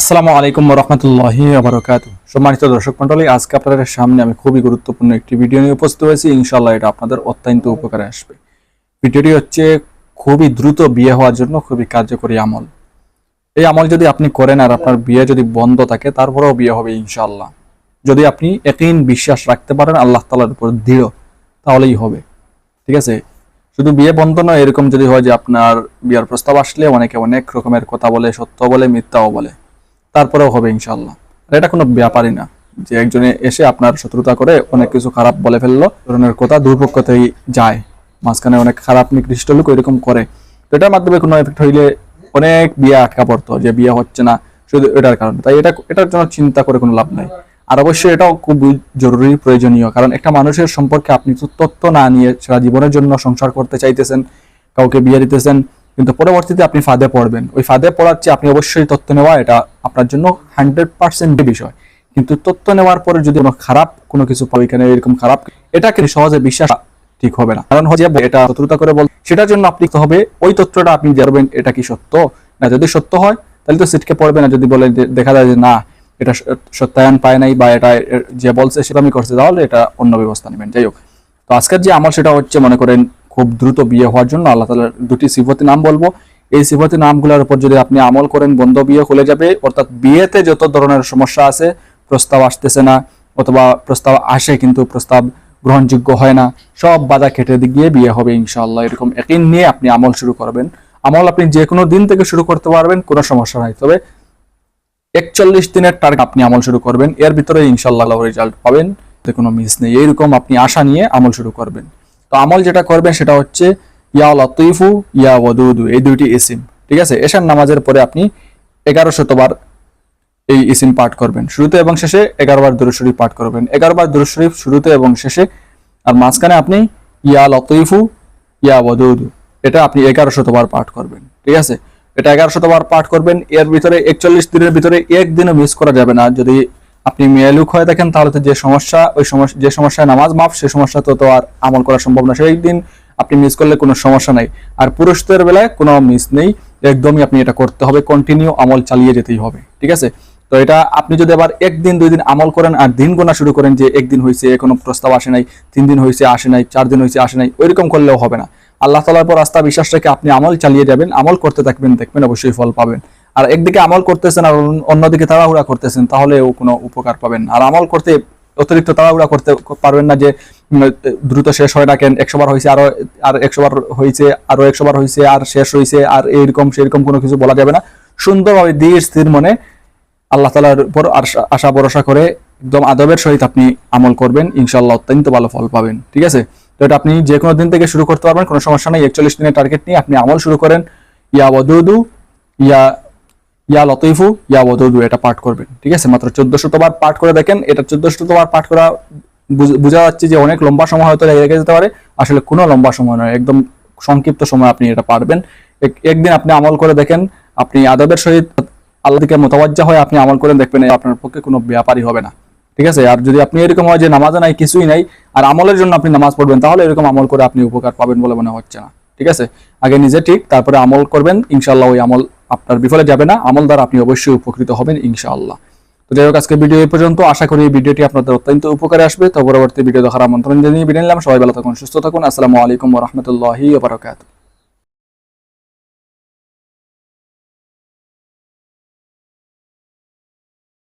আসসালামু আলাইকুম রহমতুল্লাহি আবরকাত সম্মানিত দর্শক মন্ডলী আজকে আপনাদের সামনে আমি খুবই গুরুত্বপূর্ণ একটি ভিডিও নিয়ে উপস্থিত হয়েছি। ইনশাল্লাহ এটা আপনাদের অত্যন্ত উপকারে আসবে। ভিডিওটি হচ্ছে খুবই দ্রুত বিয়ে হওয়ার জন্য খুবই কার্যকরী আমল। এই আমল যদি আপনি করেন আর আপনার বিয়ে যদি বন্ধ থাকে, তারপরেও বিয়ে হবে ইনশাল্লাহ যদি আপনি একদিন বিশ্বাস রাখতে পারেন আল্লাহ তালার উপর দৃঢ়, তাহলেই হবে। ঠিক আছে? শুধু বিয়ে বন্ধ নয়, এরকম যদি হয় যে আপনার বিয়ার প্রস্তাব আসলে অনেকে অনেক রকমের কথা বলে সত্য বলে, মিথ্যাও বলে। তারপরেও হবে ইনশাল্লাহ এটা কোনো ব্যাপারই না যে একজনে এসে আপনার শত্রুতা করে অনেক কিছু খারাপ বলে ফেলল ধরনের কথা দুর্পক্ষতেই যায়। মাঝখানে অনেক খারাপ নিকৃষ্ট লোক এরকম করে। তো এটার মাধ্যমে কোনো এফেক্ট হইলে অনেক বিয়ে আটকা পড়তো যে বিয়ে হচ্ছে না, শুধু এটার কারণে। তাই এটা, এটার জন্য চিন্তা করে কোনো লাভ নাই। আর অবশ্যই এটাও খুব জরুরি, প্রয়োজনীয়। কারণ একটা মানুষের সম্পর্কে আপনি তথ্য না নিয়ে সারা জীবনের জন্য সংসার করতে চাইতেছেন, কাউকে বিয়ে দিতেছেন কিন্তু পরবর্তীতে আপনি ফাঁদে পড়বেন। ওই ফাঁদে পড়ার চেয়ে আপনি অবশ্যই তথ্য নেওয়া, এটা আপনার জন্য হান্ড্রেড পার্সেন্ট বিষয়। কিন্তু তথ্য নেওয়ার পরে যদি কোনো খারাপ কোনো কিছু এখানে এরকম খারাপ, এটাকে সহজে বিশ্বাস ঠিক হবে না। কারণ হচ্ছে এটা শত্রুতা করে বল সেটার জন্য আপনি হবে? ওই তথ্যটা আপনি জানবেন এটা কি সত্য? না, যদি সত্য হয়, তাহলে তো সিটকে পড়বে না। যদি বলে দেখা যায় যে না, এটা সত্যায়ন পায় নাই বা এটা যে বলছে সেটা আমি করছে তাহলে এটা অন্য ব্যবস্থা নেবেন। যাই হোক। তো আজকের যে আমার সেটা হচ্ছে, মনে করেন খুব দ্রুত বিয়ে হওয়ার জন্য আল্লাহ তালার দুটি সিফতি নাম বলব। এই সিফতি নামগুলোর উপর যদি আপনি আমল করেন, বন্ধ বিয়ে খুলে যাবে। অর্থাৎ বিয়েতে যত ধরনের সমস্যা আছে, প্রস্তাব আসতেছে না, অথবা প্রস্তাব আসে কিন্তু প্রস্তাব গ্রহণযোগ্য হয় না, সব বাধা কেটে গিয়ে বিয়ে হবে ইনশাআল্লাহ। এরকম একই নিয়ে আপনি আমল শুরু করবেন। আমল আপনি যে কোনো দিন থেকে শুরু করতে পারবেন, কোনো সমস্যা নাই। তবে একচল্লিশ দিনের টার্গেট আপনি আমল শুরু করবেন। এর ভিতরে ইনশাল্লাহ রেজাল্ট পাবেন। এতে কোনো মিস নেই। এইরকম আপনি আশা নিয়ে আমল শুরু করবেন। তো আমল যেটা করবেন সেটা হচ্ছে, ইয়া লতিফু, ইয়া ওয়াদুদু, এই দুইটি ইসিম। ঠিক আছে? এশার নামাজের পরে আপনি এগারো শতবার এই ইসিম পাঠ করবেন। শুরুতে এবং শেষে এগারো বার দুরুদ শরীফ পাঠ করবেন। এগারো বার দুরুদ শরীফ শুরুতে এবং শেষে আর মাঝখানে আপনি ইয়া লতিফু, ইয়া ওয়াদুদু, এটা আপনি এগারো শতবার পাঠ করবেন। ঠিক আছে? এটা এগারো শতবার পাঠ করবেন। এর ভিতরে একচল্লিশ দিনের ভিতরে একদিনও মিস করা যাবে না। যদি আপনি মেয়েলুক হয়ে থাকেন, তাহলে তো যে সমস্যা, ওই সমস্যা, যে সমস্যায় নামাজ মাপ সে সমস্যা তো তো আর আমল করা সম্ভব না। সেই দিন আপনি মিস করলে কোনো সমস্যা নাই। আর পুরুষদের বেলায় কোনো মিস নেই। একদমই আপনি এটা করতে হবে কন্টিনিউ আমল চালিয়ে যেতেই হবে। ঠিক আছে? তো এটা আপনি যদি আবার একদিন, দুই দিন আমল করেন আর দিন গোনা শুরু করেন যে একদিন হয়েছে কোনো প্রস্তাব আসে নাই, তিন দিন হয়েছে আসে নাই, চার দিন হয়েছে আসে নাই, ওইরকম করলেও হবে না। আল্লাহ তালার পর আস্থা, বিশ্বাস রেখে আপনি আমল চালিয়ে যাবেন, আমল করতে থাকবেন, দেখবেন অবশ্যই ফল পাবেন। আর একদিকে আমল করতেছেন আর অন্যদিকে তাড়াহুড়া করতেছেন, তাহলেও কোনো উপকার পাবেন আর আমল করতে অতিরিক্ত তাড়াহুড়া করতে পারবেন না যে দ্রুত শেষ হয় না কেন, একশো বার হয়েছে, আরও, আর একশো বার হয়েছে, আরও একশো বার হয়েছে, আর শেষ হয়েছে, আর এইরকম সেরকম কোনো কিছু বলা যাবে না। সুন্দরভাবে ধীর স্থির মনে আল্লাহ তালার উপর আশা- ভরসা করে একদম আদবের সহিত আপনি আমল করবেন ইনশাল্লাহ অত্যন্ত ভালো ফল পাবেন, ঠিক আছে? তো এটা আপনি যে কোনো দিন থেকে শুরু করতে পারবেন, কোনো সমস্যা নেই, একচল্লিশ দিনের টার্গেট নিয়ে আপনি আমল শুরু করেন। ইয়া ওয়াদুদু, ইয়া ইয়া লতিফু, ইয়া ওয়াদুদু, এটা পাঠ করবেন। ঠিক আছে? মাত্র চোদ্দ শতবার পাঠ করে দেখেন। এটা চোদ্দ শতবার পাঠ করা বুঝ- যাচ্ছে যে অনেক লম্বা সময় হয়তো লেগে যেতে পারে। আসলে কোনো লম্বা সময় নয়, একদম সংক্ষিপ্ত সময় আপনি এটা পারবেন। এক- একদিন আপনি আমল করে দেখেন, আপনি আদবের সহিত আল্লাহ দিকে মোতাবাজ্জা হয়ে আপনি আমল করে দেখবেন আপনার পক্ষে কোনো ব্যাপারই হবে না। ঠিক আছে? আর যদি আপনি এরকম হয় যে নামাজে নাই, কিছুই নাই, আর আমলের জন্য আপনি নামাজ পড়বেন, তাহলে এরকম আমল করে আপনি উপকার পাবেন বলে মনে হচ্ছে না। ঠিক আছে? আগে নিজে ঠিক, তারপরে আমল করবেন ইনশাল্লাহ ওই আমল আপনার বিফলে যাবে না। আমল দ্বারা আপনি অবশ্যই উপকৃত হবেন ইনশাআল্লাহ। তো যাই হোক আজকে ভিডিও এই পর্যন্ত। আশা করি এই ভিডিওটি আপনাদের অত্যন্ত উপকারে আসবে। তো পরবর্তী ভিডিও দেখার আমন্ত্রণ জানিয়ে বিদায় নিলাম। সবাই ভালো থাকুন, সুস্থ থাকুন। আসসালামু আলাইকুম রহমতুল্লাহি বারকাত